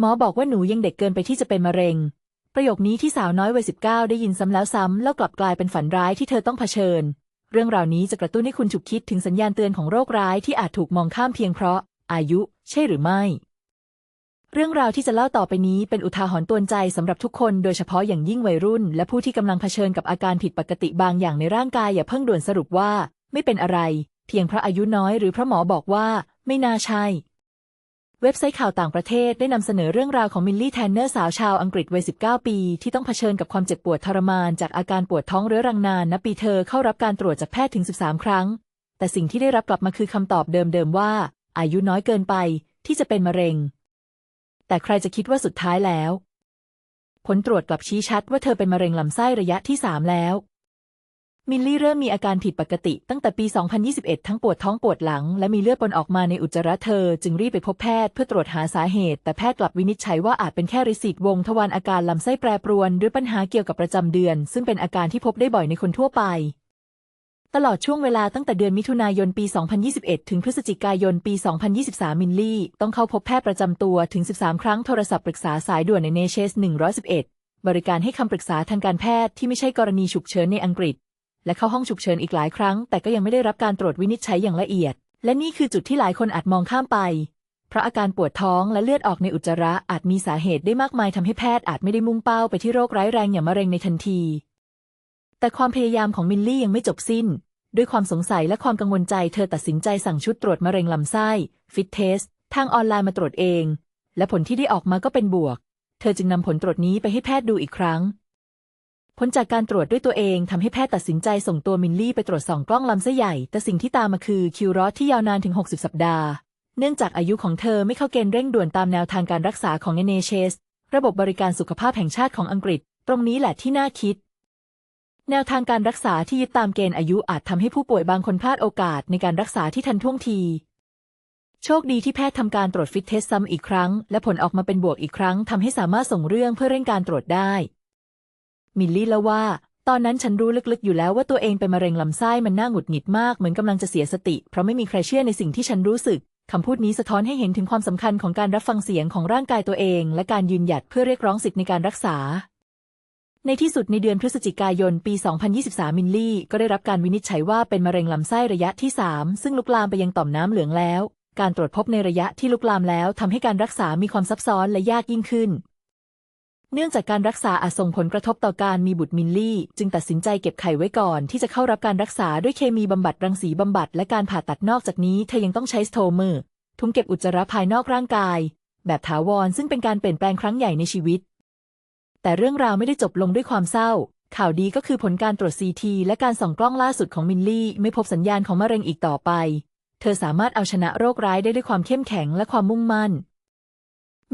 หมอบอกว่าหนูยังเด็กเกินไปที่จะเป็นมะเร็ง ประโยคนี้ที่สาวน้อยวัยสิบเก้าได้ยินซ้ำแล้วซ้ำแล้วกลับกลายเป็นฝันร้ายที่เธอต้องเผชิญ เรื่องราวนี้จะกระตุ้นให้คุณฉุกคิดถึงสัญญาณเตือนของโรคร้ายที่อาจถูกมองข้ามเพียงเพราะ อายุ ใช่หรือไม่ เรื่องราวที่จะเล่าต่อไปนี้เป็นอุทาหรณ์ตือนใจสำหรับทุกคน โดยเฉพาะอย่างยิ่งวัยรุ่น และผู้ที่กำลังเผชิญกับอาการผิดปกติบางอย่างในร่างกายอย่าเพิ่งด่วนสรุปว่า ไม่เป็นอะไร เพียงเพราะอายุน้อยหรือเพราะหมอบอกว่า ไม่น่าใช่ เว็บไซต์ข่าวต่างประเทศได้นำเสนอเรื่องราวของมิลลี่แทนเนอร์สาวชาวอังกฤษวัย 19 ปี ที่ต้องเผชิญกับความเจ็บปวดทรมาน จากอาการปวดท้องเรื้อรังนานนับปีเธอเข้ารับการตรวจจากแพทย์ถึง 13 ครั้ง แต่สิ่งที่ได้รับกลับมาคือคำตอบเดิมๆว่า อายุน้อยเกินไปที่จะเป็นมะเร็ง แต่ใครจะคิดว่าสุดท้ายแล้ว ผลตรวจกลับชี้ชัดว่าเธอเป็นมะเร็งลำไส้ระยะที่ 3 แล้ว มิลลี่เริ่มมีอาการผิดปกติตั้งแต่ปี 2021 ทั้งปวดท้องปวดหลัง และมีเลือดปนออกมาในอุจจาระเธอ จึงรีบไปพบแพทย์เพื่อตรวจหาสาเหตุ แต่แพทย์กลับวินิจฉัยว่าอาจเป็นแค่ริสิตวงทวารอาการลำไส้แปรปรวนหรือปัญหาเกี่ยวกับประจำเดือน ซึ่งเป็นอาการที่พบได้บ่อยในคนทั่วไป ตลอดช่วงเวลาตั้งแต่เดือนมิถุนายนปี 2021 ถึงพฤศจิกายนปี 2023 มิลลี่ ต้องเข้าพบแพทย์ประจำตัวถึง 13 ครั้งโทรศัพท์ปรึกษาสายด่วนในเนเชส111 บริการให้คำปรึกษาทางการแพทย์ที่ไม่ใช่กรณีฉุกเฉินในอังกฤษ และเข้าห้องฉุกเฉินอีกหลายครั้ง แต่ก็ยังไม่ได้รับการตรวจวินิจฉัยอย่างละเอียด และนี่คือจุดที่หลายคนอาจมองข้ามไป เพราะอาการปวดท้องและเลือดออกในอุจจาระอาจมีสาเหตุได้มากมายทำให้แพทย์อาจไม่ได้มุ่งเป้าไปที่โรคร้ายแรงอย่างมะเร็งในทันที แต่ความพยายามของมิลลี่ยังไม่จบสิ้น ด้วยความสงสัยและความกังวลใจ เธอตัดสินใจสั่งชุดตรวจมะเร็งลำไส้ฟิตเทสทางออนไลน์มาตรวจเอง และผลที่ได้ออกมาก็เป็นบวก เธอจึงนำผลตรวจนี้ไปให้แพทย์ดูอีกครั้ง ผลจากการตรวจด้วยตัวเองทำให้แพทย์ตัดสินใจส่งตัวมิลลี่ไปตรวจส่องกล้องลำไส้ใหญ่ แต่สิ่งที่ตามมาคือคิวรอสที่ยาวนานถึง 60 สัปดาห์ เนื่องจากอายุของเธอไม่เข้าเกณฑ์เร่งด่วนตามแนวทางการรักษาของ NHS ระบบบริการสุขภาพแห่งชาติของอังกฤษ ตรงนี้แหละที่น่าคิด แนวทางการรักษาที่ยึดตามเกณฑ์อายุอาจทำให้ผู้ป่วยบางคนพลาดโอกาสในการรักษาที่ทันท่วงทีโชคดีที่แพทย์ทำการตรวจฟิตเทสซ้ำอีกครั้ง และผลออกมาเป็นบวกอีกครั้งทำให้สามารถส่งเรื่องเพื่อเร่งการตรวจได้ มิลลี่เล่าว่า ตอนนั้นฉันรู้ลึกๆอยู่แล้วว่าตัวเองเป็นมะเร็งลำไส้มันน่าหงุดหงิดมากเหมือนกำลังจะเสียสติ เพราะไม่มีใครเชื่อในสิ่งที่ฉันรู้สึกคำพูดนี้สะท้อนให้เห็นถึงความสำคัญของการรับฟังเสียงของร่างกายตัวเอง และการยืนหยัดเพื่อเรียกร้องสิทธิในการรักษา ในที่สุดในเดือนพฤศจิกายนปี 2023 มิลลี่ ก็ได้รับการวินิจฉัยว่าเป็นมะเร็งลำไส้ระยะที่ 3 ซึ่งลุกลามไปยังต่อมน้ำเหลืองแล้ว การตรวจพบในระยะที่ลุกลามแล้วทำให้การรักษามีความซับซ้อนและยากยิ่งขึ้น เนื่องจากการรักษาอาจส่งผลกระทบต่อการมีบุตรมิลลี่ จึงตัดสินใจเก็บไข่ไว้ก่อน ที่จะเข้ารับการรักษาด้วยเคมีบำบัดรังสีบำบัดและการผ่าตัดนอกจากนี้เธอยังต้องใช้สโตเมอร์ถุงเก็บอุจจาระภายนอกร่างกาย แบบถาวรซึ่งเป็นการเปลี่ยนแปลงครั้งใหญ่ในชีวิต แต่เรื่องราวไม่ได้จบลงด้วยความเศร้า ข่าวดีก็คือผลการตรวจซีทีและการส่องกล้องล่าสุดของมิลลี่ ไม่พบสัญญาณของมะเร็งอีกต่อไป เธอสามารถเอาชนะโรคร้ายได้ด้วยความเข้มแข็งและความมุ่งมั่น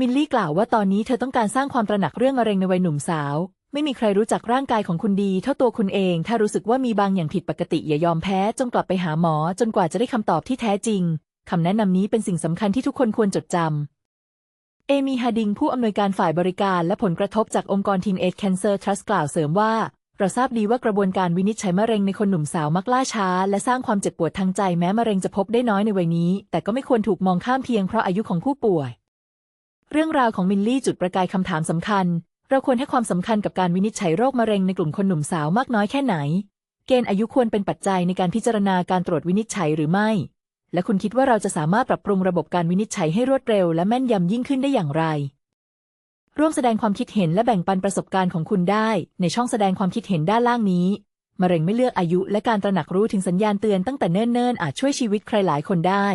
มิลลี่กล่าวว่าตอนนี้เธอต้องการสร้างความตระหนักเรื่องมะเร็งในวัยหนุ่มสาว ไม่มีใครรู้จักร่างกายของคุณดี เท่าตัวคุณเอง ถ้ารู้สึกว่ามีบางอย่างผิดปกติอย่ายอมแพ้ จงกลับไปหาหมอจนกว่าจะได้คำตอบที่แท้จริงคำแนะนำนี้เป็นสิ่งสำคัญที่ทุกคนควรจดจำ เอมีฮาดิงผู้อำนวยการฝ่ายบริการและผลกระทบจากองค์กรทีมเอ d แคนเซอร์ทรัสกล่าวเสริมว่า เราทราบดีว่ากระบวนการวินิจฉัยมะเร็งในคนหนุ่มสาวมักล่าช้า และสร้างความเจ็บปวดทางใจแม้มะเร็งจะพบได้น้อยในวัยนี้ แต่ก็ไม่ควรถูกมองข้ามเพียงเพราะอายุของผู้ป่วย เรื่องราวของมิลลี่จุดประกายคำถามสำคัญ เราควรให้ความสำคัญกับการวินิจฉัยโรคมะเร็งในกลุ่มคนหนุ่มสาวมากน้อยแค่ไหน เกณฑ์อายุควรเป็นปัจจัยในการพิจารณาการตรวจวินิจฉัยหรือไม่ และคุณคิดว่าเราจะสามารถปรับปรุงระบบการวินิจฉัยให้รวดเร็ว และแม่นยำยิ่งขึ้นได้อย่างไร ร่วมแสดงความคิดเห็นและแบ่งปันประสบการณ์ของคุณได้ ในช่องแสดงความคิดเห็นด้านล่างนี้ มะเร็งไม่เลือกอายุ และการตระหนักรู้ถึงสัญญาณเตือนตั้งแต่เนิ่นๆอาจช่วยชีวิตใครหลายคนได้